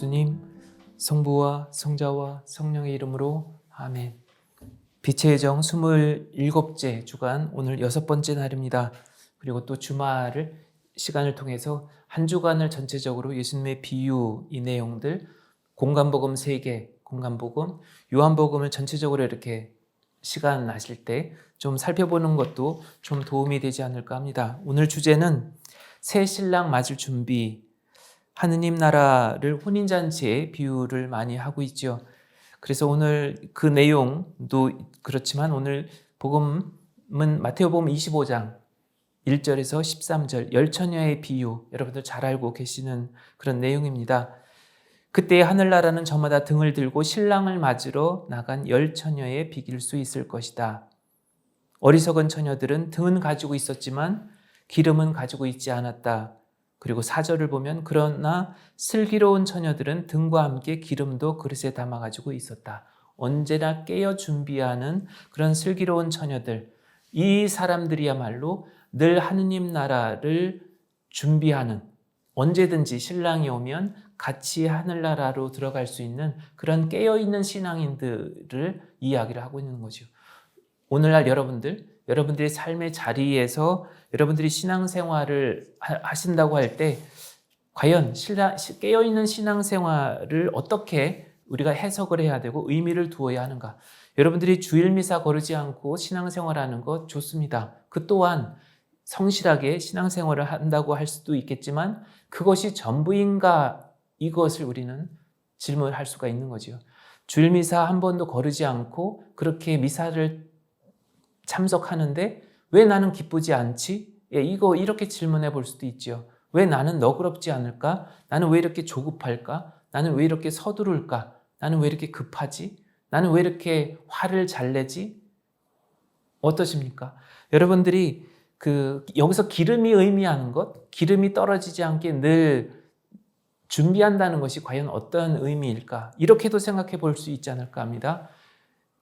예수님, 성부와 성자와 성령의 이름으로 아멘. 빛의 정 27째 주간 오늘 여섯 번째 날입니다. 그리고 또 주말을 시간을 통해서 한 주간을 전체적으로 예수님의 비유 이 내용들 공간복음 3개, 공간복음, 요한복음을 전체적으로 이렇게 시간 나실 때 좀 살펴보는 것도 좀 도움이 되지 않을까 합니다. 오늘 주제는 새 신랑 맞을 준비, 하느님 나라를 혼인잔치의 비유를 많이 하고 있죠. 그래서 오늘 그 내용도 그렇지만 오늘 복음은 마태오복음 25장 1절에서 13절 열처녀의 비유 여러분들 잘 알고 계시는 그런 내용입니다. 그때 하늘나라는 저마다 등을 들고 신랑을 맞으러 나간 열 처녀에 비길 수 있을 것이다. 어리석은 처녀들은 등은 가지고 있었지만 기름은 가지고 있지 않았다. 그리고 사절을 보면 그러나 슬기로운 처녀들은 등과 함께 기름도 그릇에 담아 가지고 있었다. 언제나 깨어 준비하는 그런 슬기로운 처녀들. 이 사람들이야말로 늘 하느님 나라를 준비하는 언제든지 신랑이 오면 같이 하늘나라로 들어갈 수 있는 그런 깨어 있는 신앙인들을 이야기를 하고 있는 거죠. 오늘날 여러분들, 여러분들의 삶의 자리에서 여러분들이 신앙생활을 하신다고 할 때 과연 깨어있는 신앙생활을 어떻게 우리가 해석을 해야 되고 의미를 두어야 하는가? 여러분들이 주일 미사 거르지 않고 신앙생활하는 것 좋습니다. 그 또한 성실하게 신앙생활을 한다고 할 수도 있겠지만 그것이 전부인가 이것을 우리는 질문할 수가 있는 거죠. 주일 미사 한 번도 거르지 않고 그렇게 미사를 참석하는데 왜 나는 기쁘지 않지? 예, 이거 이렇게 질문해 볼 수도 있죠. 왜 나는 너그럽지 않을까? 나는 왜 이렇게 조급할까? 나는 왜 이렇게 서두를까? 나는 왜 이렇게 급하지? 나는 왜 이렇게 화를 잘 내지? 어떠십니까? 여러분들이 그 여기서 기름이 의미하는 것, 기름이 떨어지지 않게 늘 준비한다는 것이 과연 어떤 의미일까? 이렇게도 생각해 볼 수 있지 않을까 합니다.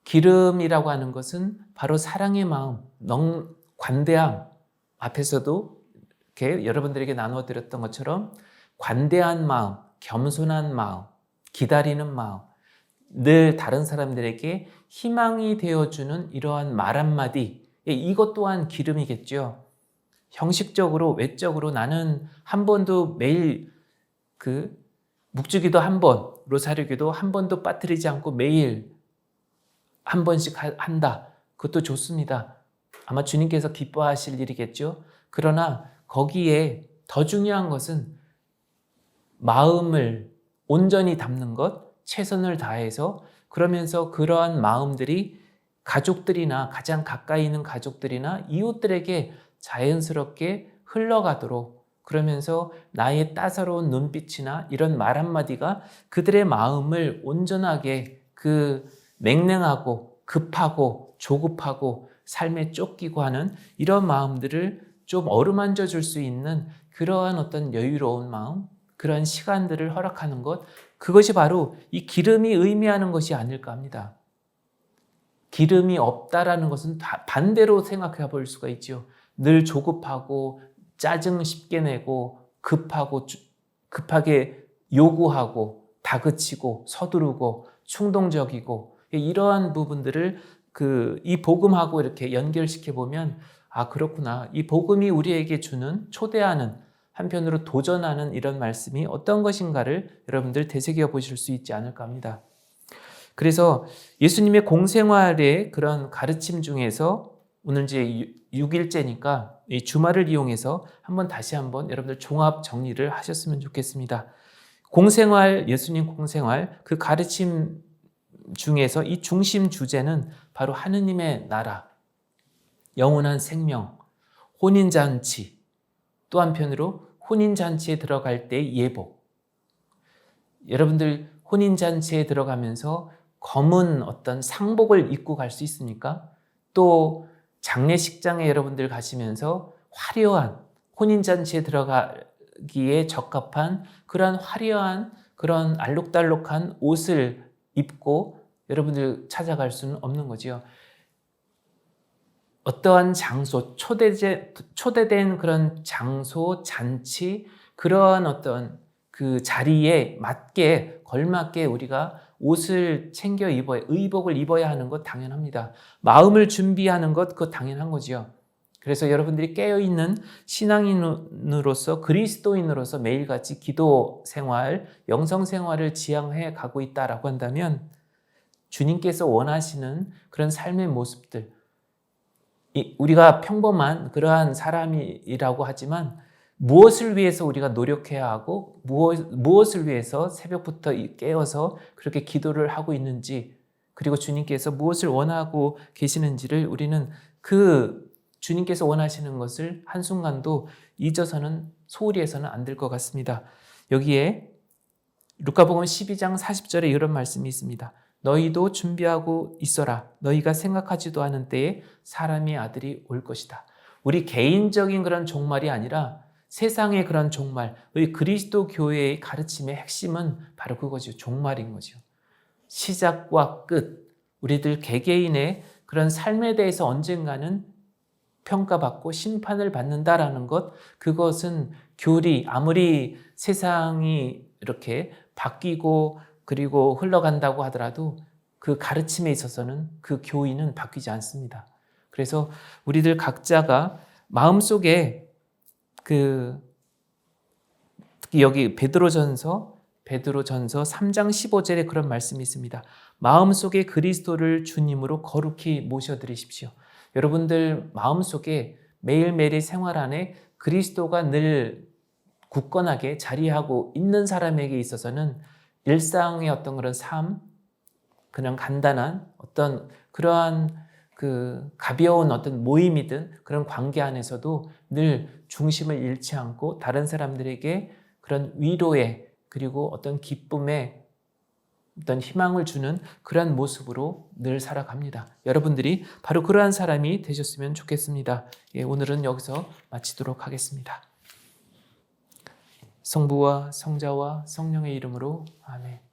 기름이라고 하는 것은 바로 사랑의 마음, 넉, 관대함, 앞에서도 이렇게 여러분들에게 나누어 드렸던 것처럼 관대한 마음, 겸손한 마음, 기다리는 마음, 늘 다른 사람들에게 희망이 되어주는 이러한 말 한마디, 예, 이것 또한 기름이겠죠. 형식적으로, 외적으로 나는 한 번도 매일 그 묵주기도 한 번, 로사르기도 한 번도 빠뜨리지 않고 매일 한 번씩 한다. 그것도 좋습니다. 아마 주님께서 기뻐하실 일이겠죠. 그러나 거기에 더 중요한 것은 마음을 온전히 담는 것, 최선을 다해서 그러면서 그러한 마음들이 가족들이나 가장 가까이 있는 가족들이나 이웃들에게 자연스럽게 흘러가도록 그러면서 나의 따사로운 눈빛이나 이런 말 한마디가 그들의 마음을 온전하게 그 맹랭하고 급하고 조급하고 삶에 쫓기고 하는 이런 마음들을 좀 어루만져 줄 수 있는 그러한 어떤 여유로운 마음, 그런 시간들을 허락하는 것, 그것이 바로 이 기름이 의미하는 것이 아닐까 합니다. 기름이 없다라는 것은 반대로 생각해 볼 수가 있죠. 늘 조급하고 짜증 쉽게 내고 급하고 급하게 요구하고 다그치고 서두르고 충동적이고 이러한 부분들을 그 이 복음하고 이렇게 연결시켜 보면 아 그렇구나 이 복음이 우리에게 주는 초대하는 한편으로 도전하는 이런 말씀이 어떤 것인가를 여러분들 되새겨 보실 수 있지 않을까 합니다. 그래서 예수님의 공생활의 그런 가르침 중에서 오늘 이제 6일째니까 이 주말을 이용해서 한번 다시 한번 여러분들 종합 정리를 하셨으면 좋겠습니다. 공생활, 예수님 공생활, 그 가르침 중에서 이 중심 주제는 바로 하느님의 나라, 영원한 생명, 혼인잔치, 또 한편으로 혼인잔치에 들어갈 때 예복. 여러분들 혼인잔치에 들어가면서 검은 어떤 상복을 입고 갈 수 있습니까? 또 장례식장에 여러분들 가시면서 화려한 혼인잔치에 들어가기에 적합한 그런 화려한 그런 알록달록한 옷을 입고 여러분들 찾아갈 수는 없는 거지요. 어떠한 장소, 초대제, 초대된 그런 장소, 잔치, 그러한 어떤 그 자리에 맞게 걸맞게 우리가 옷을 챙겨 입어야 의복을 입어야 하는 것 당연합니다. 마음을 준비하는 것 그거 당연한 거지요. 그래서 여러분들이 깨어 있는 신앙인으로서 그리스도인으로서 매일같이 기도 생활, 영성 생활을 지향해 가고 있다라고 한다면 주님께서 원하시는 그런 삶의 모습들 이- 우리가 평범한 그러한 사람이라고 하지만 무엇을 위해서 우리가 노력해야 하고 무엇, 무엇을 위해서 새벽부터 이- 깨어서 그렇게 기도를 하고 있는지 그리고 주님께서 무엇을 원하고 계시는지를 우리는 그 주님께서 원하시는 것을 한순간도 잊어서는 소홀히 해서는 안 될 것 같습니다. 여기에 루카복음 12장 40절에 이런 말씀이 있습니다. 너희도 준비하고 있어라. 너희가 생각하지도 않은 때에 사람의 아들이 올 것이다. 우리 개인적인 그런 종말이 아니라 세상의 그런 종말, 우리 그리스도 교회의 가르침의 핵심은 바로 그거죠. 종말인 거죠. 시작과 끝, 우리들 개개인의 그런 삶에 대해서 언젠가는 평가받고 심판을 받는다라는 것, 그것은 교리, 아무리 세상이 이렇게 바뀌고 그리고 흘러간다고 하더라도 그 가르침에 있어서는 그 교의는 바뀌지 않습니다. 그래서 우리들 각자가 마음속에 그 특히 여기 베드로전서 베드로전서 3장 15절에 그런 말씀이 있습니다. 마음속에 그리스도를 주님으로 거룩히 모셔 드리십시오. 여러분들 마음속에 매일매일 생활 안에 그리스도가 늘 굳건하게 자리하고 있는 사람에게 있어서는 일상의 어떤 그런 삶, 그냥 간단한 어떤 그러한 그 가벼운 어떤 모임이든 그런 관계 안에서도 늘 중심을 잃지 않고 다른 사람들에게 그런 위로의 그리고 어떤 기쁨의 어떤 희망을 주는 그러한 모습으로 늘 살아갑니다. 여러분들이 바로 그러한 사람이 되셨으면 좋겠습니다. 예, 오늘은 여기서 마치도록 하겠습니다. 성부와 성자와 성령의 이름으로 아멘.